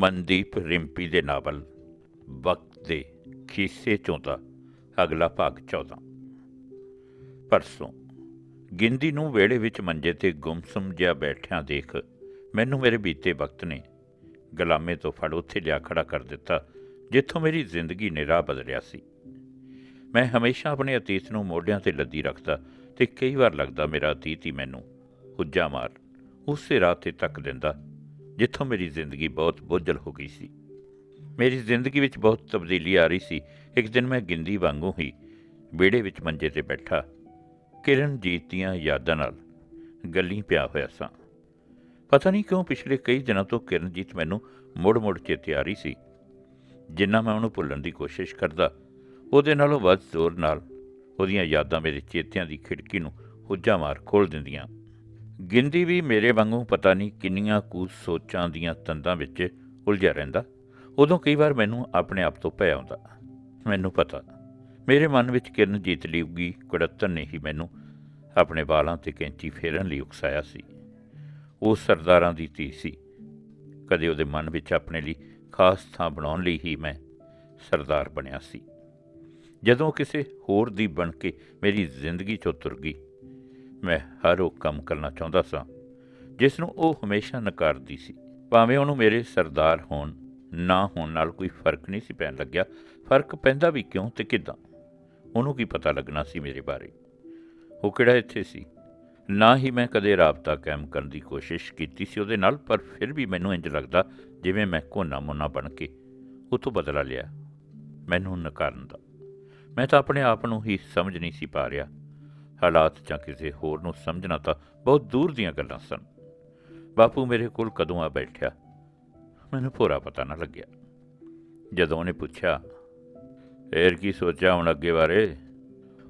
ਮਨਦੀਪ ਰਿੰਪੀ ਦੇ ਨਾਵਲ, ਵਕਤ ਦੇ ਖੀਸੇ ਚੋਂ ਦਾ ਅਗਲਾ ਭਾਗ 14 ਪਰਸੋਂ ਗਿੰਦੀ ਨੂੰ ਵੇੜੇ ਵਿੱਚ ਮੰਜੇ ਤੇ ਗੁੰਮਸੁਮ ਜਿਹਾ ਬੈਠਿਆਂ ਦੇਖ ਮੈਨੂੰ ਮੇਰੇ ਬੀਤੇ ਵਕਤ ਨੇ ਗੁਲਾਮੇ ਤੋਂ ਫੜ ਉੱਥੇ ਲਿਆ ਖੜਾ ਕਰ ਦਿੱਤਾ, ਜਿੱਥੋਂ ਮੇਰੀ ਜ਼ਿੰਦਗੀ ਨੇ ਰਾਹ ਬਦਲਿਆ ਸੀ। ਮੈਂ ਹਮੇਸ਼ਾ ਆਪਣੇ ਅਤੀਤ ਨੂੰ ਮੋਢਿਆਂ ਤੇ ਲੱਦੀ ਰੱਖਦਾ ਤੇ ਕਈ ਵਾਰ ਲੱਗਦਾ ਮੇਰਾ ਅਤੀਤ ਹੀ ਮੈਨੂੰ ਹੁੱਜਾ ਮਾਰ, ਉਸੇ ਰਾਹ ਤੇ ਤੱਕ ਦਿੰਦਾ ਜਿੱਥੋਂ ਮੇਰੀ ਜ਼ਿੰਦਗੀ ਬਹੁਤ ਬੋਝਲ ਹੋ ਗਈ ਸੀ। ਮੇਰੀ ਜ਼ਿੰਦਗੀ ਵਿੱਚ ਬਹੁਤ ਤਬਦੀਲੀ ਆ ਰਹੀ ਸੀ। ਇੱਕ ਦਿਨ ਮੈਂ ਗਿੰਦੀ ਵਾਂਗੂ ਹੀ ਵਿਹੜੇ ਵਿੱਚ ਮੰਜੇ ਤੇ ਬੈਠਾ, ਕਿਰਨਜੀਤ ਦੀਆਂ ਯਾਦਾਂ ਨਾਲ ਗੱਲੀ ਪਿਆ ਹੋਇਆ ਸਾਂ। ਪਤਾ ਨਹੀਂ ਕਿਉਂ ਪਿਛਲੇ ਕਈ ਦਿਨਾਂ ਤੋਂ ਕਿਰਨਜੀਤ ਮੈਨੂੰ ਮੁੜ-ਮੁੜ ਚੇਤੇ ਆ ਰਹੀ ਸੀ। ਜਿੰਨਾ ਮੈਂ ਉਹਨੂੰ ਭੁੱਲਣ ਦੀ ਕੋਸ਼ਿਸ਼ ਕਰਦਾ, ਉਹਦੇ ਨਾਲੋਂ ਵੱਧ ਜ਼ੋਰ ਨਾਲ ਉਹਦੀਆਂ ਯਾਦਾਂ ਮੇਰੇ ਚੇਤਿਆਂ ਦੀ ਖਿੜਕੀ ਨੂੰ ਹੁੱਜਾ ਮਾਰ ਖੋਲ ਦਿੰਦੀਆਂ। ਗਿੰਦੀ ਵੀ ਮੇਰੇ ਵਾਂਗੂ ਪਤਾ ਨਹੀਂ ਕਿੰਨੀਆਂ ਕੁ ਸੋਚਾਂ ਦੀਆਂ ਤੰਦਾਂ ਵਿੱਚ ਉਲਝਿਆ ਰਹਿੰਦਾ। ਉਦੋਂ ਕਈ ਵਾਰ ਮੈਨੂੰ ਆਪਣੇ ਆਪ ਤੋਂ ਭੈ ਆਉਂਦਾ। ਮੈਨੂੰ ਪਤਾ, ਮੇਰੇ ਮਨ ਵਿੱਚ ਕਿਰਨ ਕਿਰਨਜੀਤ ਲਿਉਗੀ ਕੁੜੱਤਨ ਨੇ ਹੀ ਮੈਨੂੰ ਆਪਣੇ ਵਾਲਾਂ ਤੇ ਕੈਂਚੀ ਫੇਰਨ ਲਈ ਉਕਸਾਇਆ ਸੀ। ਉਹ ਸਰਦਾਰਾਂ ਦੀ ਧੀ ਸੀ। ਕਦੇ ਉਹਦੇ ਮਨ ਵਿੱਚ ਆਪਣੇ ਲਈ ਖਾਸ ਥਾਂ ਬਣਾਉਣ ਲਈ ਹੀ ਮੈਂ ਸਰਦਾਰ ਬਣਿਆ ਸੀ। ਜਦੋਂ ਕਿਸੇ ਹੋਰ ਦੀ ਬਣ ਕੇ ਮੇਰੀ ਜ਼ਿੰਦਗੀ ਚੋਂ ਤੁਰ ਗਈ ਮੈਂ ਹਰ ਉਹ ਕੰਮ ਕਰਨਾ ਚਾਹੁੰਦਾ ਸਾਂ, ਜਿਸ ਨੂੰ ਉਹ ਹਮੇਸ਼ਾ ਨਕਾਰਦੀ ਸੀ। ਭਾਵੇਂ ਉਹਨੂੰ ਮੇਰੇ ਸਰਦਾਰ ਹੋਣ, ਨਾ ਹੋਣ ਨਾਲ ਕੋਈ ਫ਼ਰਕ ਨਹੀਂ ਸੀ ਪੈਣ ਲੱਗਿਆ, ਫ਼ਰਕ ਪੈਂਦਾ ਵੀ ਕਿਉਂ ਤੇ ਕਿਦਾਂ? ਉਹਨੂੰ ਕੀ ਪਤਾ ਲੱਗਣਾ ਸੀ ਮੇਰੇ ਬਾਰੇ? ਉਹ ਕਿਹੜਾ ਇੱਥੇ ਸੀ? ਨਾ ਹੀ ਮੈਂ ਕਦੇ ਰਾਬਤਾ ਕਾਇਮ ਕਰਨ ਦੀ ਕੋਸ਼ਿਸ਼ ਕੀਤੀ ਸੀ ਉਹਦੇ ਨਾਲ, ਪਰ ਫਿਰ ਵੀ ਮੈਨੂੰ ਇੰਜ ਲੱਗਦਾ ਜਿਵੇਂ ਮੈਂ ਕੋਨਾ ਮੋਨਾ ਬਣ ਕੇ ਉਹ ਬਦਲਾ ਲਿਆ, ਮੈਨੂੰ ਨਕਾਰਨ ਦਾ। ਮੈਂ ਤਾਂ ਆਪਣੇ ਆਪ ਨੂੰ ਹੀ ਸਮਝ ਨਹੀਂ ਸੀ ਪਾ ਰਿਹਾ ਹਾਲਾਤ ਜਾਂ ਕਿਸੇ ਹੋਰ ਨੂੰ ਸਮਝਣਾ ਤਾਂ ਬਹੁਤ ਦੂਰ ਦੀਆਂ ਗੱਲਾਂ ਸਨ। ਬਾਪੂ ਮੇਰੇ ਕੋਲ ਕਦੋਂ ਆ ਬੈਠਿਆ? ਮੈਨੂੰ ਪੂਰਾ ਪਤਾ ਨਾ ਲੱਗਿਆ। ਜਦੋਂ ਉਹਨੇ ਪੁੱਛਿਆ, ਫੇਰ ਕੀ ਸੋਚਿਆ ਹੁਣ ਅੱਗੇ ਬਾਰੇ?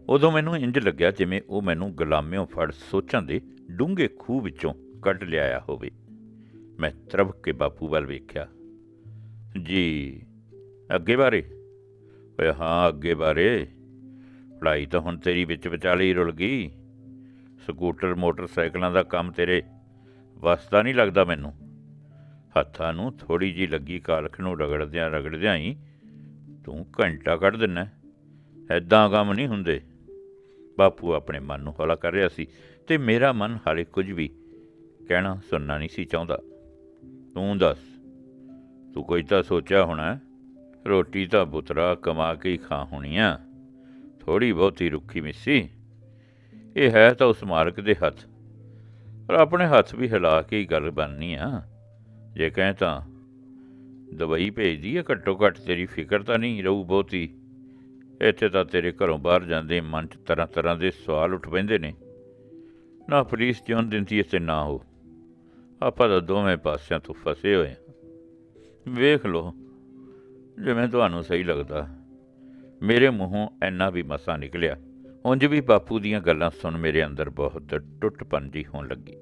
ਉਦੋਂ ਮੈਨੂੰ ਇੰਜ ਲੱਗਿਆ ਜਿਵੇਂ ਉਹ ਮੈਨੂੰ ਗੁਲਾਮਿਓਂ ਫੜ ਸੋਚਾਂ ਦੇ ਡੂੰਘੇ ਖੂਹ ਵਿੱਚੋਂ ਕੱਢ ਲਿਆਇਆ ਹੋਵੇ। ਮੈਂ ਤਰਵਕ ਕੇ ਬਾਪੂ ਵੱਲ ਵੇਖਿਆ। ਜੀ, ਅੱਗੇ ਬਾਰੇ? ਓਏ ਹਾਂ, ਅੱਗੇ ਬਾਰੇ। ਪੜ੍ਹਾਈ ਤਾਂ ਹੁਣ ਤੇਰੀ ਵਿੱਚ ਵਿਚਾਲੇ ਹੀ ਰੁਲ ਗਈ। ਸਕੂਟਰ, ਮੋਟਰਸਾਈਕਲਾਂ ਦਾ ਕੰਮ ਤੇਰੇ ਵਸਦਾ ਨਹੀਂ ਲੱਗਦਾ ਮੈਨੂੰ। ਹੱਥਾਂ ਨੂੰ ਥੋੜੀ ਜੀ ਲੱਗੀ ਕਾਲਖ ਨੂੰ ਰਗੜਦਿਆਂ ਰਗੜਦਿਆਂ ਹੀ ਤੂੰ ਘੰਟਾ ਕੱਢ ਦਿੰਨਾ ਐਦਾਂ ਕੰਮ ਨਹੀਂ ਹੁੰਦੇ। ਬਾਪੂ ਆਪਣੇ ਮਨ ਨੂੰ ਹੌਲਾ ਕਰ ਰਿਹਾ ਸੀ ਤੇ ਮੇਰਾ ਮਨ ਹਾਲੇ ਕੁਝ ਵੀ ਕਹਿਣਾ ਸੁਣਨਾ ਨਹੀਂ ਸੀ ਚਾਹੁੰਦਾ। ਤੂੰ ਦੱਸ, ਤੂੰ ਕੋਈ ਤਾਂ ਸੋਚਿਆ ਹੋਣਾ ਰੋਟੀ ਤਾਂ ਬੁਤਰਾ ਕਮਾ ਕੇ ਹੀ ਖਾ ਹੋਣੀ ਆ। ਥੋੜੀ ਬਹੁਤੀ ਰੁੱਖੀ ਮਿੱਸੀ। ਇਹ ਹੈ ਤਾਂ ਉਸ ਮਾਰਕ ਦੇ ਹੱਥ। ਪਰ ਆਪਣੇ ਹੱਥ ਵੀ ਹਿਲਾ ਕੇ ਹੀ ਗੱਲ ਬਣਨੀ ਆ। ਜੇ ਕਹੇ ਤਾਂ, ਦਵਾਈ ਭੇਜਦੀ ਹੈ ਘੱਟੋ ਘੱਟ ਤੇਰੀ ਫਿਕਰ ਤਾਂ ਨਹੀਂ ਰਹੂ ਬਹੁਤੀ। ਇੱਥੇ ਤਾਂ ਤੇਰੇ ਘਰੋਂ ਬਾਹਰ ਜਾਂਦੇ ਮਨ 'ਚ ਤਰ੍ਹਾਂ ਤਰ੍ਹਾਂ ਦੇ ਸਵਾਲ ਉੱਠ ਪੈਂਦੇ ਨੇ। ਨਾ ਪੁਲਿਸ ਜਿਉਂ ਦਿੰਦੀ ਹੈ ਤੇ ਨਾ ਹੋ ਆਪਾਂ ਤਾਂ ਦੋਵੇਂ ਪਾਸਿਆਂ ਤੋਂ ਫਸੇ ਹੋਏ ਹਾਂ ਵੇਖ ਲਓ ਜਿਵੇਂ ਤੁਹਾਨੂੰ ਸਹੀ ਲੱਗਦਾ ਮੇਰੇ ਮੂੰਹੋਂ ਐਨਾ ਵੀ ਮਸਾ ਨਿਕਲਿਆ। ਉਂਝ ਵੀ ਬਾਪੂ ਦੀਆਂ ਗੱਲਾਂ ਸੁਣ ਮੇਰੇ ਅੰਦਰ ਬਹੁਤ ਟੁੱਟਪਨ ਜੀ ਹੋਣ ਲੱਗੀ।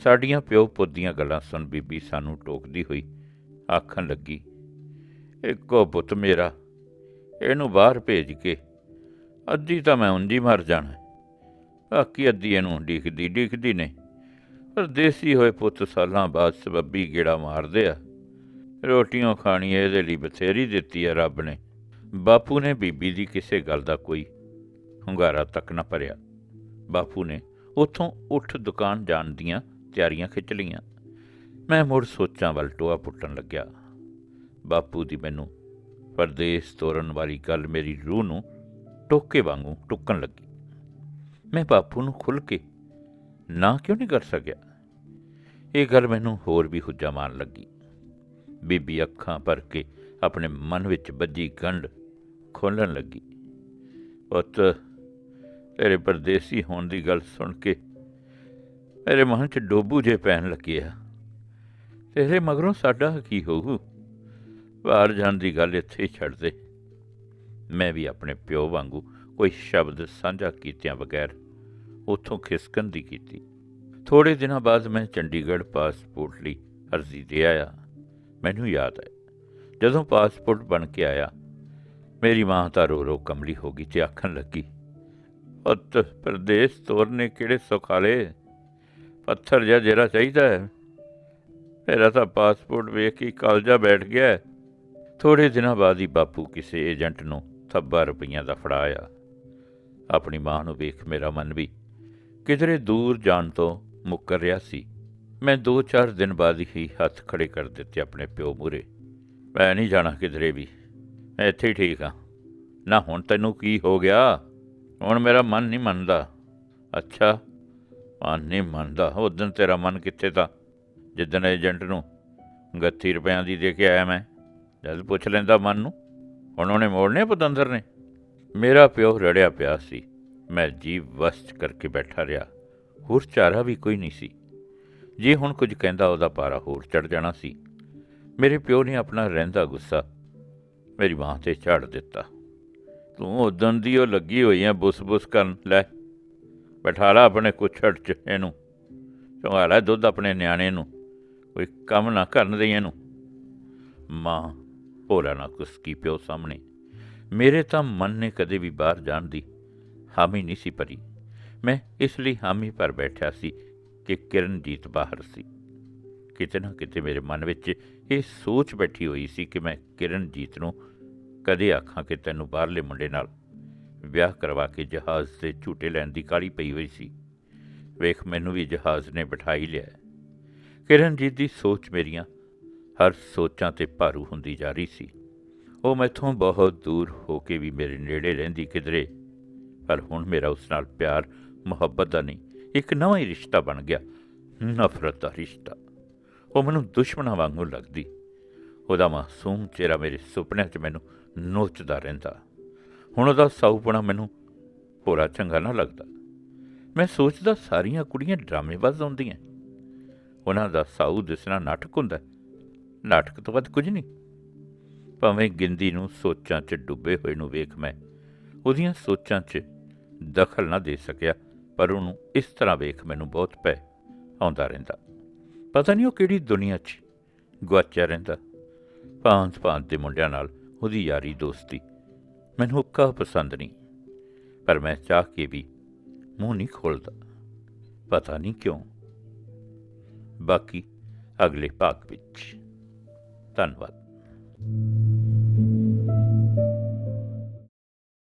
ਸਾਡੀਆਂ ਪਿਓ ਪੁੱਤ ਦੀਆਂ ਗੱਲਾਂ ਸੁਣ ਬੀਬੀ ਸਾਨੂੰ ਟੋਕਦੀ ਹੋਈ ਆਖਣ ਲੱਗੀ, ਇੱਕੋ ਪੁੱਤ ਮੇਰਾ, ਇਹਨੂੰ ਬਾਹਰ ਭੇਜ ਕੇ। ਅੱਧੀ ਤਾਂ ਮੈਂ ਉਂਝ ਹੀ ਮਰ ਜਾਣਾ। ਬਾਕੀ ਅੱਧੀ ਇਹਨੂੰ ਡੀਕਦੀ ਡੀਕਦੀ ਨੇ ਪਰ ਦੇਸੀ ਹੋਏ ਪੁੱਤ ਸਾਲਾਂ ਬਾਅਦ ਸਬੱਬੀ ਗੇੜਾ ਮਾਰਦੇ ਆ। ਰੋਟੀਆਂ ਖਾਣੀ ਇਹਦੇ ਲਈ ਬਥੇਰੀ ਦਿੱਤੀ ਆ ਰੱਬ ਨੇ। ਬਾਪੂ ਨੇ ਬੀਬੀ ਦੀ ਕਿਸੇ ਗੱਲ ਦਾ ਕੋਈ ਹੁੰਗਾਰਾ ਤੱਕ ਨਾ ਭਰਿਆ। ਬਾਪੂ ਨੇ ਉੱਥੋਂ ਉੱਠ ਦੁਕਾਨ ਜਾਣ ਦੀਆਂ ਤਿਆਰੀਆਂ ਖਿੱਚ ਲਈਆਂ। ਮੈਂ ਮੁੜ ਸੋਚਾਂ ਵੱਲ ਟੋਆ ਪੁੱਟਣ ਲੱਗਿਆ। ਬਾਪੂ ਦੀ ਮੈਨੂੰ ਪਰਦੇਸ ਤੋਰਨ ਵਾਲੀ ਗੱਲ ਮੇਰੀ ਰੂਹ ਨੂੰ ਟੋਕੇ ਵਾਂਗੂ ਟੁੱਕਣ ਲੱਗੀ। ਮੈਂ ਬਾਪੂ ਨੂੰ ਖੁੱਲ ਕੇ ਨਾ ਕਿਉਂ ਨਹੀਂ ਕਰ ਸਕਿਆ? ਇਹ ਗੱਲ ਮੈਨੂੰ ਹੋਰ ਵੀ ਹੁੱਜਾ ਮਾਰਨ ਲੱਗੀ। ਬੀਬੀ ਅੱਖਾਂ ਭਰ ਕੇ ਆਪਣੇ ਮਨ ਵਿੱਚ ਵੱਜੀ ਗੰਢ ਖੋਲਣ ਲੱਗੀ। ਪੁੱਤ, ਤੇਰੇ ਪਰਦੇਸੀ ਹੋਣ ਦੀ ਗੱਲ ਸੁਣ ਕੇ ਮੇਰੇ ਮਨ 'ਚ ਡੋਬੂ ਜੇ ਪੈਣ ਲੱਗਿਆ ਤੇਰੇ ਮਗਰੋਂ ਸਾਡਾ ਕੀ ਹੋਊ? ਬਾਹਰ ਜਾਣ ਦੀ ਗੱਲ ਇੱਥੇ ਛੱਡ ਦੇ। ਮੈਂ ਵੀ ਆਪਣੇ ਪਿਓ ਵਾਂਗੂ ਕੋਈ ਸ਼ਬਦ ਸਾਂਝਾ ਕੀਤਿਆਂ ਬਗੈਰ ਉੱਥੋਂ ਖਿਸਕਣ ਦੀ ਕੀਤੀ। ਥੋੜੇ ਦਿਨਾਂ ਬਾਅਦ ਮੈਂ ਚੰਡੀਗੜ੍ਹ ਪਾਸਪੋਰਟ ਲਈ ਅਰਜ਼ੀ ਦੇ ਆਇਆ। ਮੈਨੂੰ ਯਾਦ ਹੈ ਜਦੋਂ ਪਾਸਪੋਰਟ ਬਣ ਕੇ ਆਇਆ ਮੇਰੀ ਮਾਂ ਤਾਂ ਰੋ ਰੋ ਕਮਲੀ ਹੋ ਗਈ ਤੇ ਆਖਣ ਲੱਗੀ, ਪੁੱਤ, ਪਰਦੇਸ਼ ਤੋਰਨੇ ਕਿਹੜੇ ਸੁਖਾਲੇ ਪੱਥਰ ਜਿਹਾ ਜਿਹੜਾ ਚਾਹੀਦਾ ਹੈ। ਮੇਰਾ ਤਾਂ ਪਾਸਪੋਰਟ ਵੇਖ ਕੇ ਹੀ ਕਾਲਜਾ ਬੈਠ ਗਿਆ ਹੈ। ਥੋੜੇ ਦਿਨਾਂ ਬਾਅਦ ਹੀ ਬਾਪੂ ਕਿਸੇ ਏਜੰਟ ਨੂੰ ਥੱਬਾ ਰੁਪਈਆਂ ਦਾ ਫੜਾਇਆ ਆਪਣੀ ਮਾਂ ਨੂੰ ਵੇਖ ਮੇਰਾ ਮਨ ਵੀ ਕਿਧਰੇ ਦੂਰ ਜਾਣ ਤੋਂ ਮੁੱਕਰ ਰਿਹਾ ਸੀ। ਮੈਂ 2-4 ਦਿਨ ਬਾਅਦ ਹੀ ਹੱਥ ਖੜੇ ਕਰ ਦਿੱਤੇ ਆਪਣੇ ਪਿਓ ਮੂਰੇ ਮੈਂ ਨਹੀਂ ਜਾਣਾ ਕਿਧਰੇ ਵੀ। ਇੱਥੇ ਹੀ ਠੀਕ ਹਾਂ ਨਾ ਹੁਣ ਤੈਨੂੰ ਕੀ ਹੋ ਗਿਆ? ਹੁਣ ਮੇਰਾ ਮਨ ਨਹੀਂ ਮੰਨਦਾ। ਅੱਛਾ, ਮਨ ਨਹੀਂ ਮੰਨਦਾ। ਉਦੋਂ ਤੇਰਾ ਮਨ ਕਿੱਥੇ ਤਾਂ? ਜਿੱਦਣ ਏਜੰਟ ਨੂੰ 32 ਰੁਪਿਆਂ ਦੀ ਦੇ ਕੇ ਆਇਆ ਮੈਂ, ਜਦ ਪੁੱਛ ਲੈਂਦਾ ਮਨ ਨੂੰ, ਹੁਣ ਉਹਨੇ ਮੋੜਨੇ ਪਤੰਦਰ ਨੇ? ਮੇਰਾ ਪਿਓ ਰੜਿਆ ਪਿਆ ਸੀ। ਮੈਂ ਜੀਵ ਵਸਤ ਕਰਕੇ ਬੈਠਾ ਰਿਹਾ। ਹੋਰ ਚਾਰਾ ਵੀ ਕੋਈ ਨਹੀਂ ਸੀ। ਜੇ ਹੁਣ ਕੁਝ ਕਹਿੰਦਾ ਉਹਦਾ ਪਾਰਾ ਹੋਰ ਚੜ ਜਾਣਾ ਸੀ। ਮੇਰੇ ਪਿਓ ਨੇ ਆਪਣਾ ਰਹਿੰਦਾ ਗੁੱਸਾ ਮੇਰੀ ਮਾਂ ਤੇ ਝਾੜ ਦਿੱਤਾ। ਤੂੰ ਉਦੋਂ ਦੀ ਉਹ ਲੱਗੀ ਹੋਈ ਐ ਬੁੱਸ-ਬੁੱਸ ਕਰਨ। ਲੈ, ਬਿਠਾ ਲਾ ਆਪਣੇ ਕੁੱਛੜ 'ਚ ਇਹਨੂੰ ਚੁੰਗਾ ਲੈ ਦੁੱਧ ਆਪਣੇ ਨਿਆਣੇ ਨੂੰ। ਕੋਈ ਕੰਮ ਨਾ ਕਰਨ ਦੇ ਇਹਨੂੰ ਮਾਂ ਭੋਲਾ ਨਾ ਕੁਸਕੀ ਪਿਓ ਸਾਹਮਣੇ। ਮੇਰੇ ਤਾਂ ਮਨ ਨੇ ਕਦੇ ਵੀ ਬਾਹਰ ਜਾਣ ਦੀ ਹਾਮੀ ਨਹੀਂ ਸੀ ਭਰੀ। ਮੈਂ ਇਸ ਲਈ ਹਾਮੀ ਭਰ ਬੈਠਿਆ ਸੀ ਕਿ ਕਿਰਨਜੀਤ ਬਾਹਰ ਸੀ। ਕਿਤੇ ਨਾ ਕਿਤੇ ਮੇਰੇ ਮਨ ਵਿੱਚ ਇਹ ਸੋਚ ਬੈਠੀ ਹੋਈ ਸੀ ਕਿ ਮੈਂ ਕਿਰਨਜੀਤ ਨੂੰ ਕਦੇ ਆਖਾਂ ਕਿ ਤੈਨੂੰ ਬਾਹਰਲੇ ਮੁੰਡੇ ਨਾਲ ਵਿਆਹ ਕਰਵਾ ਕੇ ਜਹਾਜ਼ ਤੇ ਝੂਟੇ ਲੈਣ ਦੀ ਕਾਲੀ ਪਈ ਹੋਈ ਸੀ। ਵੇਖ, ਮੈਨੂੰ ਵੀ ਜਹਾਜ਼ ਨੇ ਬਿਠਾਈ ਲਿਆ। ਕਿਰਨਜੀਤ ਦੀ ਸੋਚ ਮੇਰੀਆਂ ਹਰ ਸੋਚਾਂ ਤੇ ਭਾਰੂ ਹੁੰਦੀ ਜਾ ਰਹੀ ਸੀ। ਉਹ ਮੈਥੋਂ ਬਹੁਤ ਦੂਰ ਹੋ ਕੇ ਵੀ ਮੇਰੇ ਨੇੜੇ ਰਹਿੰਦੀ ਕਿਧਰੇ। ਪਰ ਹੁਣ ਮੇਰਾ ਉਸ ਨਾਲ ਪਿਆਰ, ਮੁਹੱਬਤ ਦਾ ਨਹੀਂ, ਇੱਕ ਨਵਾਂ ਹੀ ਰਿਸ਼ਤਾ ਬਣ ਗਿਆ। ਨਫ਼ਰਤ ਦਾ ਰਿਸ਼ਤਾ। ਉਹ ਮੈਨੂੰ ਦੁਸ਼ਮਣਾਂ ਵਾਂਗੂ ਲੱਗਦੀ। ਉਹਦਾ ਮਾਸੂਮ ਚਿਹਰਾ ਮੇਰੇ ਸੁਪਨਿਆਂ 'ਚ ਮੈਨੂੰ ਨੋਚਦਾ ਰਹਿੰਦਾ। ਹੁਣ ਉਹਦਾ ਸਾਊਪਣਾ ਮੈਨੂੰ ਪੂਰਾ ਚੰਗਾ ਨਾ ਲੱਗਦਾ। ਮੈਂ ਸੋਚਦਾ ਸਾਰੀਆਂ ਕੁੜੀਆਂ ਡਰਾਮੇਬਾਜ਼ ਹੁੰਦੀਆਂ। ਉਹਨਾਂ ਦਾ ਸਾਊ ਦਿਸਣਾ ਨਾਟਕ ਹੁੰਦਾ। ਨਾਟਕ ਤੋਂ ਵੱਧ ਕੁਝ ਨਹੀਂ। ਭਾਵੇਂ ਗਿੰਦੀ ਨੂੰ ਸੋਚਾਂ 'ਚ ਡੁੱਬੇ ਹੋਏ ਨੂੰ ਵੇਖ ਮੈਂ, ਉਹਦੀਆਂ ਸੋਚਾਂ 'ਚ ਦਖਲ ਨਾ ਦੇ ਸਕਿਆ, ਪਰ ਉਹਨੂੰ ਇਸ ਤਰ੍ਹਾਂ ਵੇਖ ਮੈਨੂੰ ਬਹੁਤ ਪੈ ਆਉਂਦਾ ਰਹਿੰਦਾ। ਪਤਾ ਨਹੀਂ ਉਹ ਕਿਹੜੀ ਦੁਨੀਆ 'ਚ ਗੁਆਚਿਆ ਰਹਿੰਦਾ। ਭਾਂਤ ਭਾਂਤ ਦੇ ਮੁੰਡਿਆਂ ਨਾਲ ਉਹਦੀ ਯਾਰੀ ਦੋਸਤੀ। ਮੈਨੂੰ ਉੱਕਾ ਪਸੰਦ ਨਹੀਂ। ਪਰ ਮੈਂ ਚਾਹ ਕੇ ਵੀ ਮੂੰਹ ਨਹੀਂ ਖੋਲਦਾ ਪਤਾ ਨਹੀਂ ਕਿਉਂ। ਬਾਕੀ ਅਗਲੇ ਭਾਗ ਵਿੱਚ। ਧੰਨਵਾਦ।